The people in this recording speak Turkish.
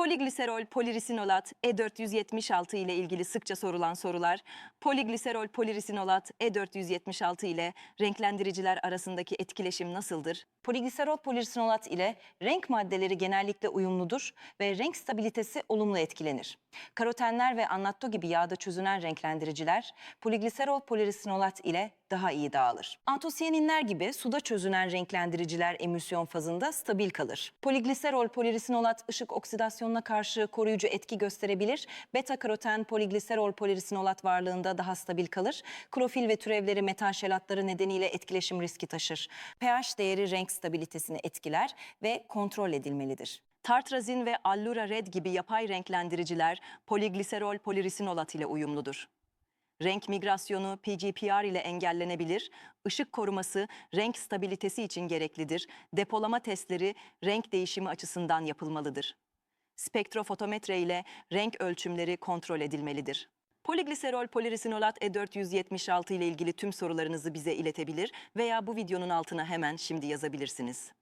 Poligliserol polirisinolat E476 ile ilgili sıkça sorulan sorular, poligliserol polirisinolat E476 ile renklendiriciler arasındaki etkileşim nasıldır? Poligliserol polirisinolat ile renk maddeleri genellikle uyumludur ve renk stabilitesi olumlu etkilenir. Karotenler ve annatto gibi yağda çözünen renklendiriciler poligliserol polirisinolat ile daha iyi dağılır. Antosiyaninler gibi suda çözünen renklendiriciler emülsiyon fazında stabil kalır. Poligliserol polirisinolat ışık oksidasyonuna karşı koruyucu etki gösterebilir. Beta karoten poligliserol polirisinolat varlığında daha stabil kalır. Klorofil ve türevleri metal şelatları nedeniyle etkileşim riski taşır. pH değeri renk stabilitesini etkiler ve kontrol edilmelidir. Tartrazin ve Allura Red gibi yapay renklendiriciler poligliserol polirisinolat ile uyumludur. Renk migrasyonu PGPR ile engellenebilir, ışık koruması renk stabilitesi için gereklidir, depolama testleri renk değişimi açısından yapılmalıdır. Spektrofotometre ile renk ölçümleri kontrol edilmelidir. Poligliserol polirisinolat E476 ile ilgili tüm sorularınızı bize iletebilir veya bu videonun altına hemen şimdi yazabilirsiniz.